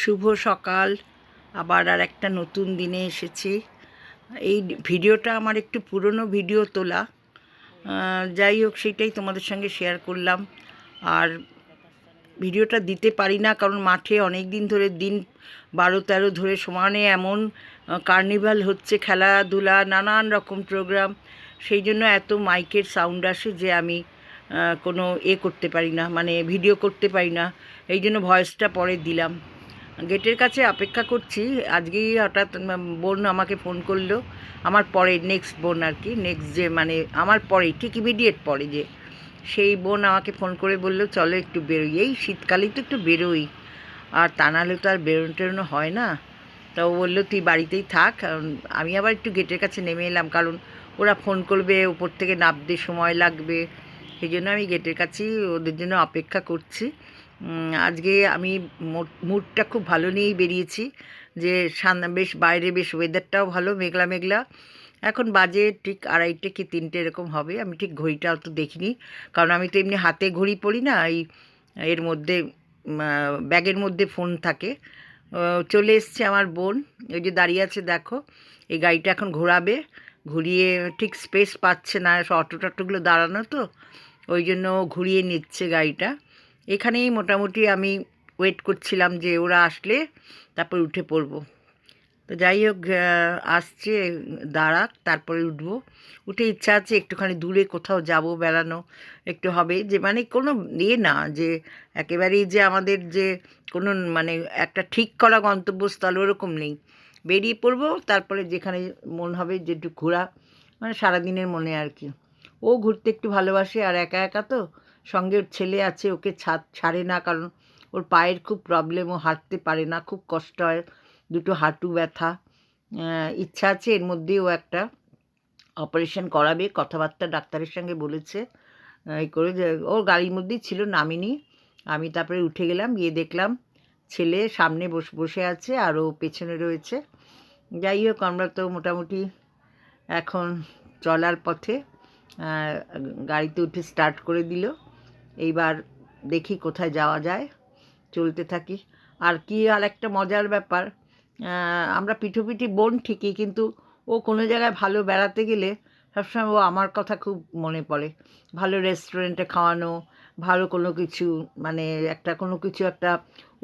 শুভ সকাল। আবার আর একটা নতুন দিনে এসেছি। এই ভিডিওটা আমার একটু পুরনো ভিডিও তোলা। যাই হোক, সেটাই তোমাদের সঙ্গে শেয়ার করলাম। আর ভিডিওটা দিতে পারি না, কারণ মাঠে অনেক দিন ধরে দিন বারো তেরো ধরে সমানে এমন কার্নিভাল হচ্ছে, খেলাধুলা, নানান রকম প্রোগ্রাম সেই জন্য এত মাইকের সাউন্ড আসে যে আমি কোনো এ করতে পারি না মানে ভিডিও করতে পারি না। এই জন্য ভয়েসটা পরে দিলাম। গেটের কাছে অপেক্ষা করছি। আজকেই হঠাৎ বোন আমাকে ফোন করল। আমার পরে নেক্সট বোন আর কি নেক্সট যে মানে আমার পরে, ঠিক ইমিডিয়েট পরে যে। সেই বোন আমাকে ফোন করে বলল, চলো একটু বেরোই। এই শীতকালেই তো একটু বেরোই। আর তা নাহলে তো আর বেরোনো টেরোনো হয় না। তা ও বলল, তুই বাড়িতেই থাক। আমি আবার একটু গেটের কাছে নেমে এলাম। কারণ ওরা ফোন করবে, উপর থেকে নামতে সময় লাগবে। সেই জন্য আমি গেটের কাছেই ওদের জন্য অপেক্ষা করছি। আজকে আমি মুডটা খুব ভালো নিয়েই বেরিয়েছি যে বেশ বাইরে বেশ ওয়েদারটাও ভালো, মেঘলা মেঘলা। এখন বাজে ঠিক আড়াইটে কি তিনটে এরকম হবে, আমি ঠিক ঘড়িটা অত দেখিনি। কারণ আমি তো এমনি হাতে ঘড়ি পড়ি না, এই, এর মধ্যে ব্যাগের মধ্যে ফোন থাকে। চলে এসছে আমার বোন, ওই যে দাঁড়িয়ে আছে, দেখো, এই গাড়িটা এখন ঘোরাবে, ঘুরিয়ে ঠিক স্পেস পাচ্ছে না অটো টটোগুলো দাঁড়ানো তো, ওই জন্য ঘুরিয়ে নিচ্ছে গাড়িটা। এখানেই মোটামুটি আমি ওয়েট করছিলাম যে ওরা আসলে তারপর উঠে পড়ব। তো যাই হোক আসছে, দাঁড়াক, তারপরে উঠবো। উঠে ইচ্ছা আছে একটুখানি দূরে কোথাও যাব, বেড়ানো একটু হবে। যে মানে কোনো ইয়ে না, যে একেবারেই যে আমাদের যে কোনো মানে একটা ঠিক করা গন্তব্যস্থল ওরকম নেই। বেরিয়ে পড়ব, তারপরে যেখানে মন হবে যে একটু ঘোরা মানে সারাদিনের মনে আর কি। ও ঘুরতে একটু ভালোবাসে, আর একা একা তো সঙ্গে ওর ছেলে আছে, ওকে ছা- ছাড়ে না কারণ ওর পায়ের খুব প্রবলেম ও হাঁটতে পারে না, খুব কষ্ট হয়, দুটো হাঁটু ব্যথা। ইচ্ছা আছে এর মধ্যেও একটা অপারেশন করাবে, কথাবার্তা ডাক্তারের সঙ্গে বলেছে এই করে ওর গাড়ির মধ্যেই ছিল, নামিনি। আমি তারপরে উঠে গেলাম, গিয়ে দেখলাম ছেলে সামনে বসে বসে আছে আর ও পেছনে রয়েছে। যাই হোক, আমরা তো মোটামুটি এখন চলার পথে গাড়িতে উঠে স্টার্ট করে দিল। এইবার দেখি কোথায় যাওয়া যায়, চলতে থাকি। আর কি আর একটা মজার ব্যাপার আমরা পিঠোপিঠি বোন ঠিকই, কিন্তু ও কোনো জায়গায় ভালো বেড়াতে গেলে সবসময় ও আমার কথা খুব মনে পড়ে। ভালো রেস্টুরেন্টে খাওয়ানো, ভালো কোনো কিছু মানে একটা কোনো কিছু একটা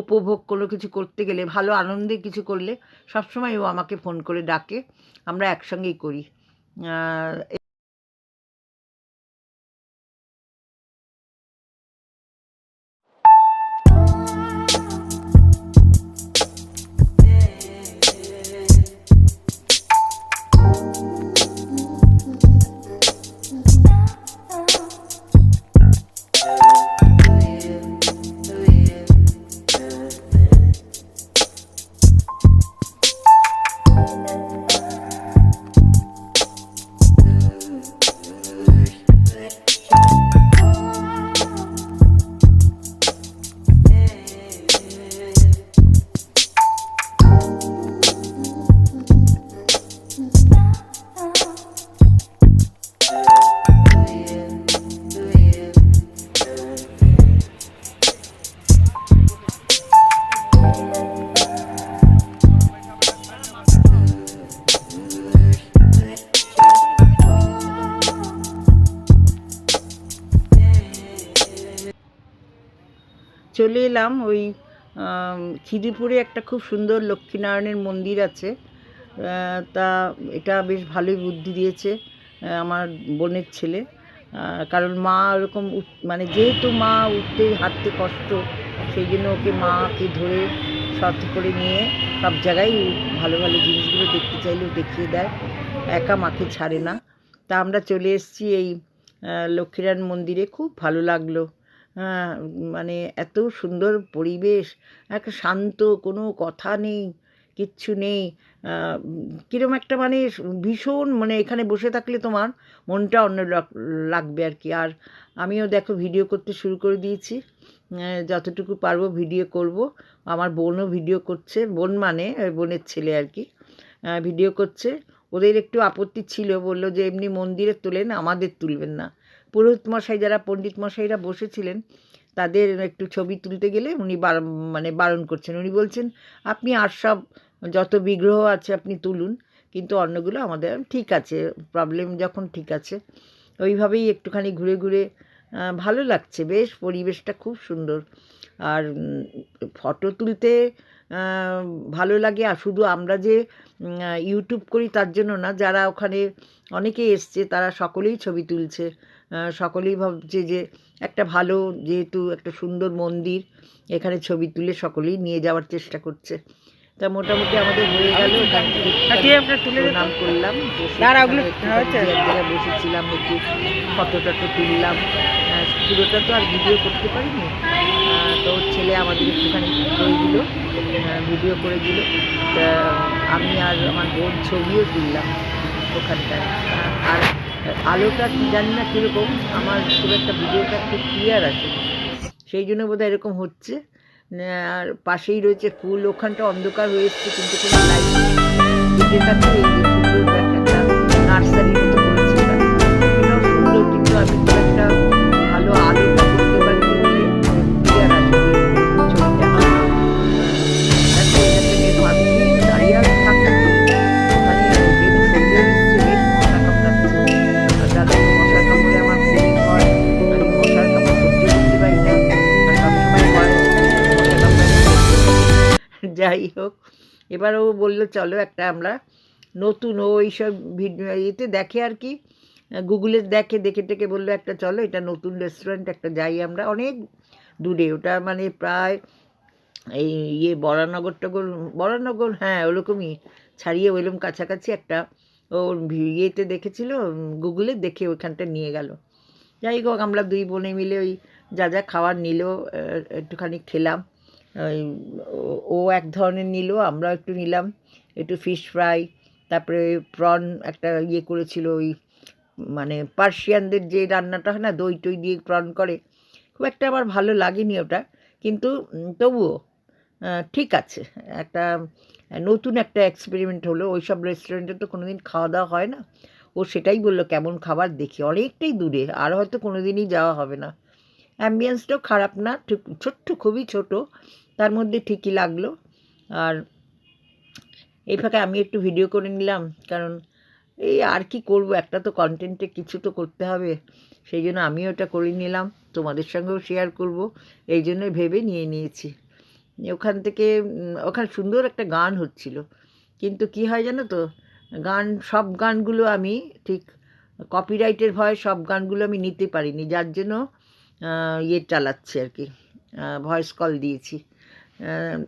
উপভোগ, কোনো কিছু করতে গেলে, ভালো আনন্দে কিছু করলে সবসময় ও আমাকে ফোন করে ডাকে। আমরা একসঙ্গেই করি। চলে এলাম ওই খিদিরপুরে একটা খুব সুন্দর লক্ষ্মীনারায়ণের মন্দির আছে। তা এটা বেশ ভালোই বুদ্ধি দিয়েছে আমার বোনের ছেলে। কারণ মা ওরকম মানে যেহেতু মা উঠতে হাঁটতে কষ্ট সেই জন্য ওকে মাকে ধরে সাথে করে নিয়ে সব জায়গায় ভালো ভালো জিনিসগুলো দেখতে চাইলেও দেখিয়ে দেয়। একা মাকে ছাড়ে না। তা আমরা চলে এসেছি এই আহ, লক্ষ্মীনারায়ণ মন্দিরে। খুব ভালো লাগল। মানে এত সুন্দর পরিবেশ, একটা শান্ত, কোনো কথা নেই, কিচ্ছু নেই। কিরম একটা মানে ভীষণ মানে এখানে বসে থাকলে তোমার মনটা অন্য লাগবে আর কি। আর আমিও দেখো ভিডিও করতে শুরু করে দিয়েছি। যতটুকু পারব ভিডিও করব। আমার বোনও ভিডিও করছে। বোন মানে বোনের ছেলে আর কি। ভিডিও করছে। ওদের একটু আপত্তি ছিল, বলল যে, এমনি মন্দিরে তোলেন আমাদের তুলবেন না। পুরোহিত মশাই যারা পণ্ডিত মশাইরা বসেছিলেন, তাদের একটু ছবি তুলতে গেলে উনি মানে বারণ করছেন। উনি বলছেন, আপনি আর সব, যত বিগ্রহ আছে আপনি তুলুন, কিন্তু অন্যগুলো আমাদের ঠিক আছে প্রবলেম যখন ঠিক আছে, ওইভাবেই একটুখানি ঘুরে ঘুরে ভালো লাগছে, বেশ পরিবেশটা খুব সুন্দর। আর ফটো তুলতে ভালো লাগে, আর শুধু আমরা যে ইউটিউব করি তার জন্য না, যারা ওখানে অনেকে এসছে, তারা সকলেই ছবি তুলছে। সকলেই ভাবছে যে একটা ভালো যেহেতু একটা সুন্দর মন্দির এখানে ছবি তুলে সকলেই নিয়ে যাওয়ার চেষ্টা করছে। তা মোটামুটি আমাদের হয়ে গেল? প্রণাম করলাম বসেছিলাম একটু ফটো টটো তুললাম। পুরোটা তো আর ভিডিও করতে পারিনি। তো ছেলে আমাদের একটুখানি করে দিল ভিডিও করে দিল। তা আমি আর আমার বোন ছবিও তুললাম ওখানটায়। আর আলোটা কি জানি না কীরকম, আমার খুব একটা ভিডিওটা খুব ক্লিয়ার আছে। সেই জন্য বোধহয় এরকম হচ্ছে। আর পাশেই রয়েছে ফুল, ওখানটা অন্ধকার হয়ে এসছে, কিন্তু কোনো লাইট নেই। যাই হোক। এবার ও বলল, চলো একটা আমরা নতুন ও এইসব ভিডিও ইয়েতে দেখে আর কি, গুগলে দেখে দেখে টেকে বলল, একটা চলো, এটা নতুন রেস্টুরেন্ট একটা যাই আমরা। অনেক দূরে, ওটা মানে প্রায় এই ইয়ে বরানগর টগর, বরানগর হ্যাঁ ওরকমই ছাড়িয়ে ওইরকম কাছাকাছি একটা ওর ইয়েতে দেখেছিল, গুগলে দেখে ওইখানটা নিয়ে গেল। যাই হোক, আমরা দুই বোনে মিলে ওই যা যা খাবার নিল একটুখানি খেলাম। ওই, ও- এক ধরনের নিল আমরা একটু নিলাম, একটু ফিশ ফ্রাই তারপরে প্রন একটা ইয়ে করেছিল ওই মানে পার্সিয়ানদের যে রান্নাটা হয় না, দই টই দিয়ে প্রন করে, খুব একটা আমার ভালো লাগেনি ওটা, কিন্তু তবুও ঠিক আছে, একটা, নতুন একটা এক্সপেরিমেন্ট হলো ওই সব রেস্টুরেন্টে তো কোনোদিন খাওয়া দাওয়া হয় না, ও সেটাই বলল, কেমন খাবার দেখি? অনেকটাই দূরে, আর হয়তো কোনো দিনই যাওয়া হবে না অ্যাম্বিয়েন্সটাও খারাপ না ছোট্ট, খুবই ছোট তার মধ্যে ঠিকই লাগল। আর এই ফাঁকে আমি একটু ভিডিও করে নিলাম, কারণ এই আর কি করব, একটা তো কন্টেন্টে কিছু তো করতে হবে। সেই জন্য আমিও ওটা করে নিলাম, তোমাদের সঙ্গেও শেয়ার করব, এই জন্যই ভেবে নিয়ে নিয়েছি। ওখান থেকে ওখানে সুন্দর একটা গান হচ্ছিল। কিন্তু কি হয় জানো তো, গান, সব গানগুলো আমি ঠিক কপিরাইটের ভয়ে সব গানগুলো আমি নিতে পারিনি, যার জন্য ইয়ে চালাচ্ছি আর কি ভয়েস কল দিয়েছি। and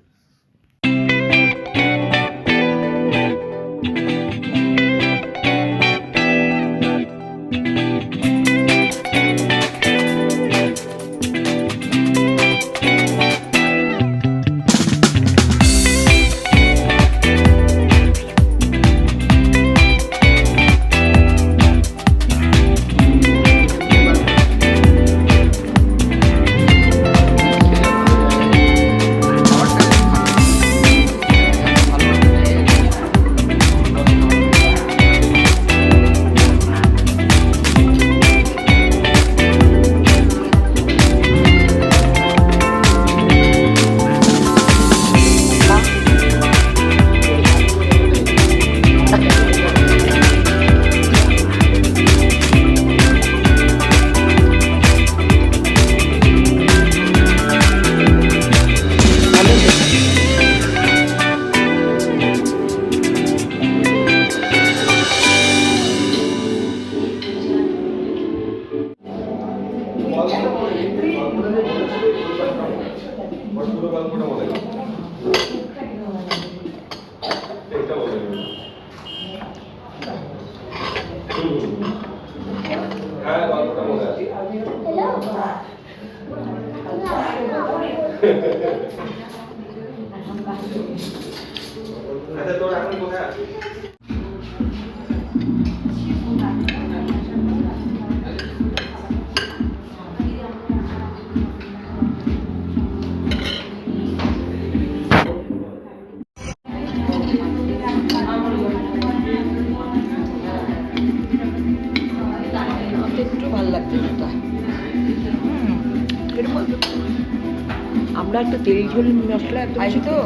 হ্যাঁ গল্পটা একটু তেল ঝোল মশলা এত তো?